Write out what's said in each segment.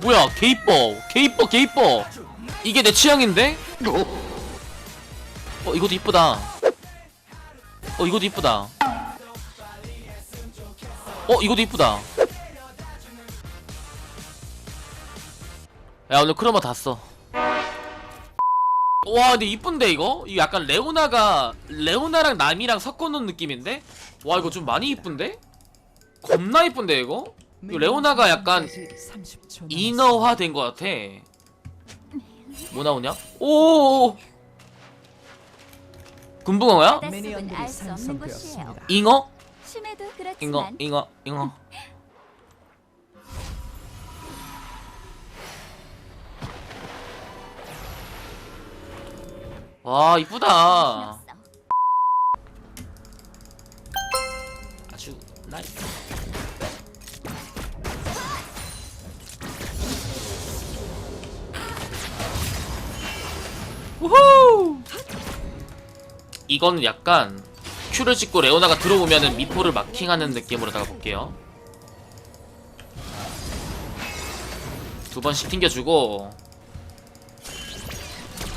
뭐야 개 이뻐 개 이뻐 개 이뻐 이게 내 취향인데? 어 이것도 이쁘다 어 이것도 이쁘다 어 이것도 이쁘다 야 오늘 크로마 다 써. 와 근데 이쁜데 이거? 이거 약간 레오나가 레오나랑 남이랑 섞어놓은 느낌인데? 와 이거 좀 많이 이쁜데? 겁나 이쁜데 이거? 레오나가 약간 인어화 된 것 같아. 뭐 나오냐? 오. 곳이에요. 잉어? 심해도 잉어, 그렇지만 잉어, 잉어. 와 이쁘다. 없어. 아주 나이스. 우후! 이거는 약간 큐를 찍고 레오나가 들어오면은 미포를 마킹하는 느낌으로다가 볼게요. 두 번씩 튕겨주고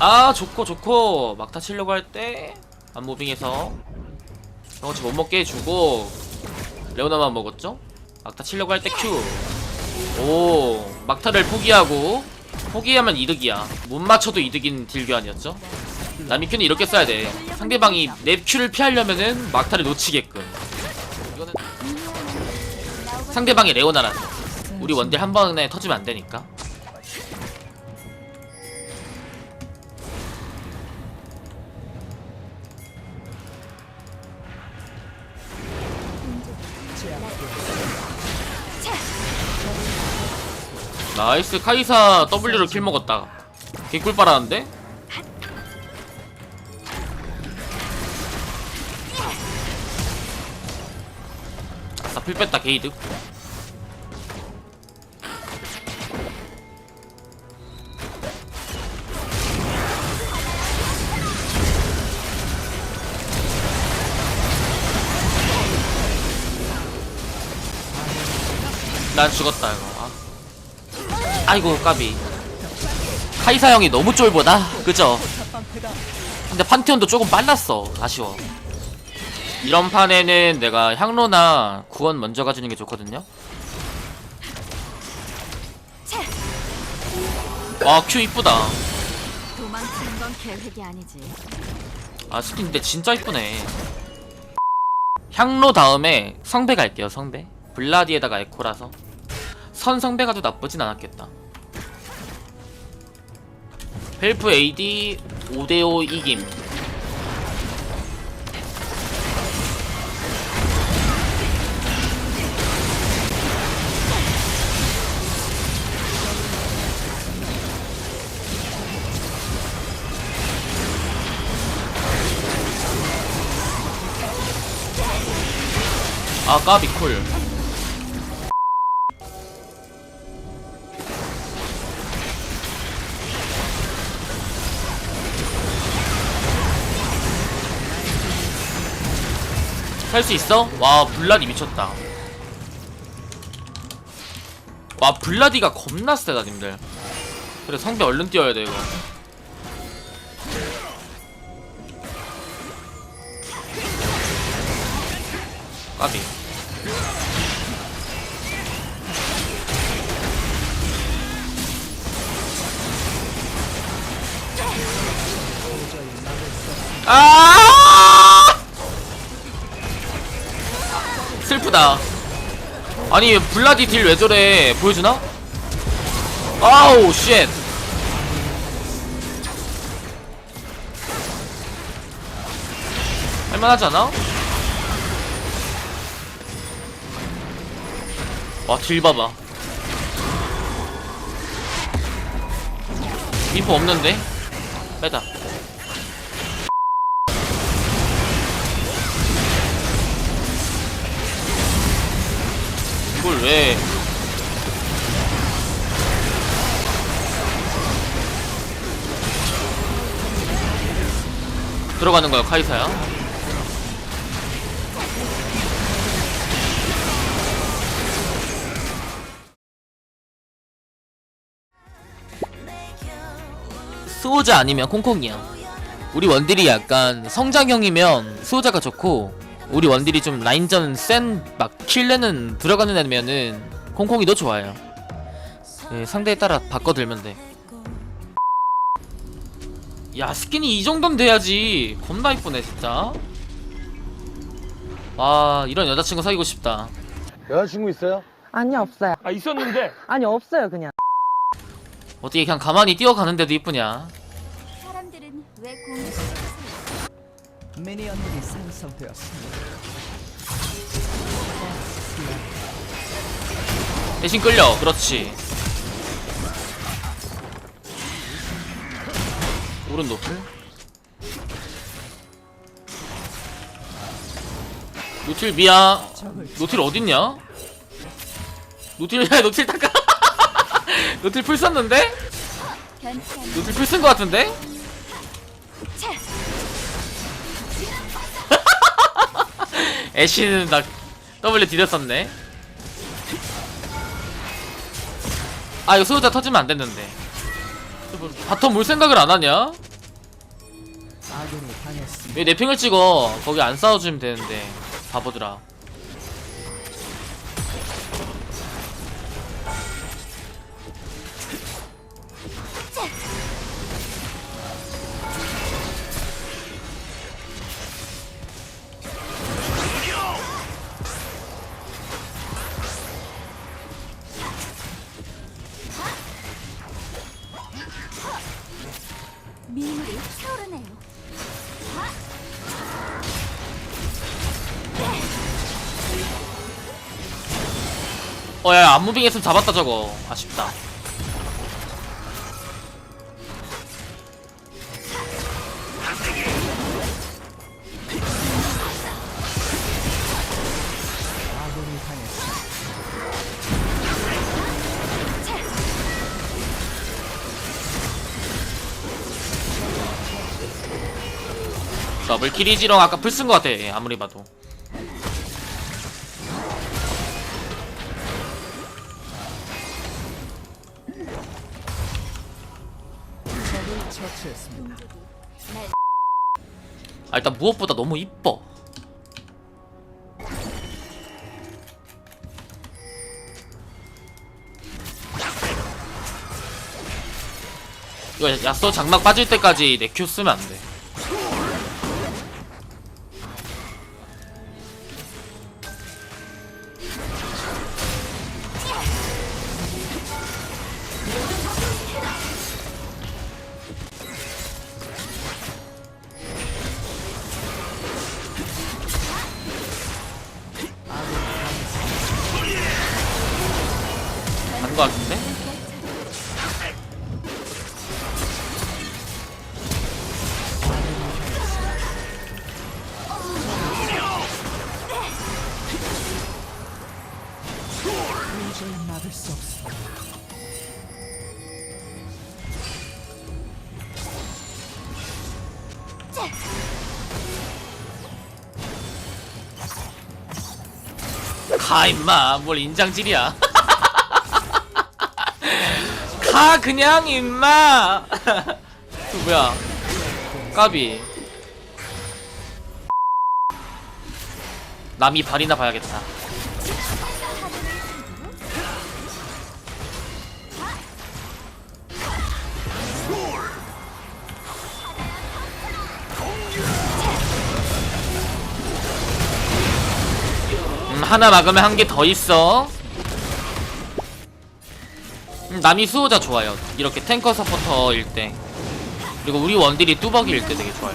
아 좋고 좋고 막타 치려고 할 때 안무빙해서 경험치 못 먹게 해주고 레오나만 먹었죠? 막타 치려고 할 때 큐. 오 막타를 포기하고 포기하면 이득이야. 못 맞춰도 이득인 딜 교환이었죠? 남이 큐는 이렇게 써야 돼. 상대방이 내 큐를 피하려면은 막타를 놓치게끔. 상대방이 레오나라서 우리 원딜 한 번에 터지면 안 되니까. 나이스 카이사 W로 킬 먹었다. 개꿀 빨았는데? 풀 뺐다 게이드. 난 죽었다 이거. 아. 아이고 까비. 카이사 형이 너무 쫄보다? 그죠? 근데 판테온도 조금 빨랐어 아쉬워. 이런 판에는 내가 향로나 구원 먼저 가주는 게 좋거든요. 와큐 이쁘다. 도망치는 건 계획이 아니지. 아 스킨 근데 진짜 이쁘네. 향로 다음에 성배 갈게요 성배. 블라디에다가 에코라서 선 성배 가도 나쁘진 않았겠다. 헬프 AD 5대5 이김. 아 까비 콜 살 수 있어? 와 블라디 미쳤다. 와 블라디가 겁나 세다 님들. 그래 성배 얼른 뛰어야 돼 이거. 까비 다 아니 블라디 딜 왜 저래 보여주나? 아우 쉣 할만하지 않아? 와딜 봐봐 미포 없는데? 빼다 이걸 왜 들어가는 거야 카이사야? 수호자 아니면 콩콩이야 우리 원딜이 약간 성장형이면 수호자가 좋고 우리 원딜이 좀 라인전 센 막 킬레는 들어가는 애면은 콩콩이도 좋아요. 예, 상대에 따라 바꿔들면 돼. 야 스킨이 이 정도는 돼야지 겁나 이쁘네 진짜 와 이런 여자친구 사귀고 싶다 여자친구 있어요? 아니 없어요. 아 있었는데 아니 없어요 그냥. 어떻게 그냥 가만히 뛰어가는데도 이쁘냐 사람들은 왜 시작하세요? 미니언들이 생성되었습니다. 대신 끌려. 그렇지. 오른 노틀 노틀 미야 노틀 어딨냐? 야 노틀 닦아. 노틀 풀 썼는데? 변치 않는 노틀 풀쓴거 같은데 애쉬는 나 W 디뎠었네 아 이거 소유자 터지면 안 됐는데 뭐, 바텀 물 생각을 안 하냐? 아군이 당했습니다. 왜내 핑을 찍어 거기 안 싸워주면 되는데 바보들아 민물이 차오르네요. 어야 안무빙 했으면 잡았다 저거 아쉽다 더블 킬이지롱 아까 거 같아. 아무리 봐도. 아 일단 무엇보다 너무 이뻐. 이거 야쏘 장막 빠질 때까지 내 큐 쓰면 안돼 간거 같은데? 가 임마 뭘 인장질이야 가 그냥 임마. 그 뭐야? 까비. 남이 발이나 봐야겠다. 음, 하나 막으면 한 개 더 있어. 음, 남이 수호자 좋아요. 이렇게 탱커 서포터일 때. 그리고 우리 원딜이 뚜벅이일 때 되게 좋아요.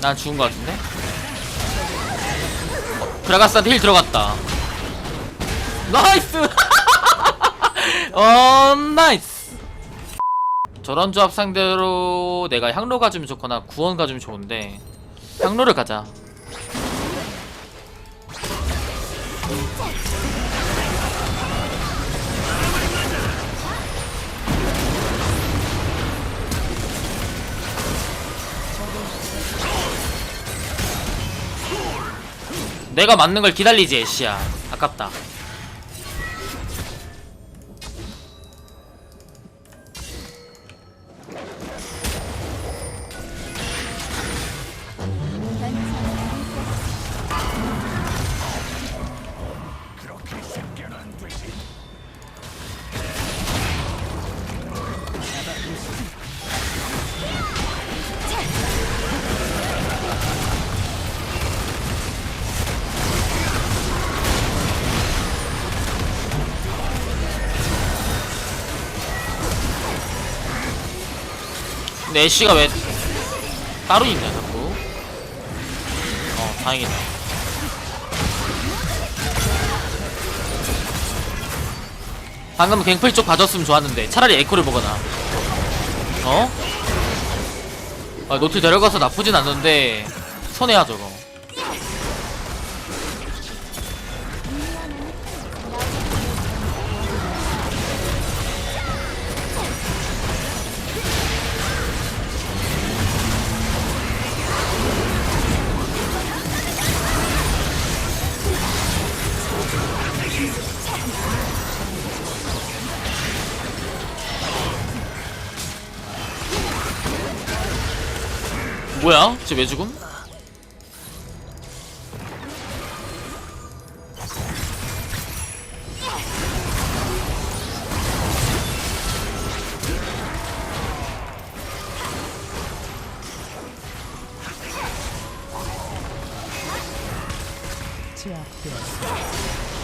난 죽은 거 같은데? 그라가스한테 힐 들어갔다. 나이스! 어 나이스! 저런 조합 상대로 내가 향로 가주면 좋거나 구원 가주면 좋은데 향로를 가자 내가 맞는 걸 기다리지 애쉬야. 아깝다 근데 애쉬가 왜 따로 있냐 자꾸? 어 다행이다. 방금 갱플 쪽 봐줬으면 좋았는데 차라리 에코를 보거나. 어? 아, 노트 데려가서 나쁘진 않는데 손해야 저거 뭐야? 쟤왜 죽음? 제압되었습니다.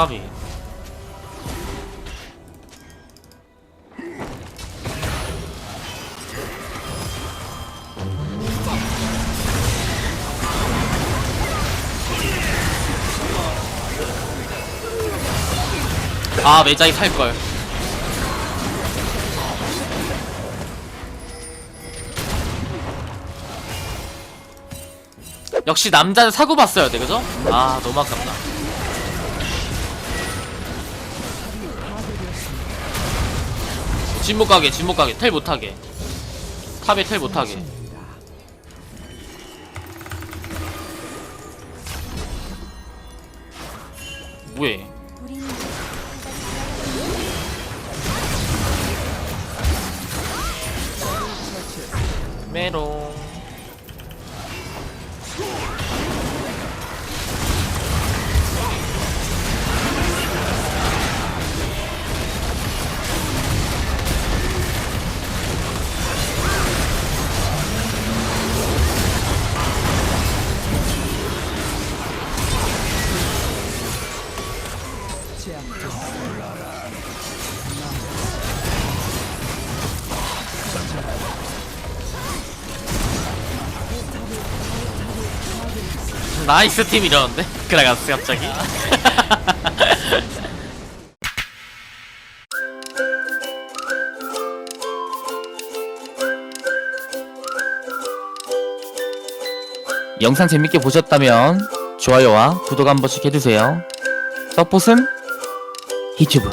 까비 아 매장이 살걸. 역시 남자는 사고 봤어야 돼 그죠? 아 너무 아깝다. 진못 가게 진못 가게. 텔 못하게. 탑에 텔 못하게. 뭐해 메롱 나이스 팀 이러는데? 그라가스 갑자기? 영상 재밌게 보셨다면 좋아요와 구독 한 번씩 해주세요. 서폿은? 유튜브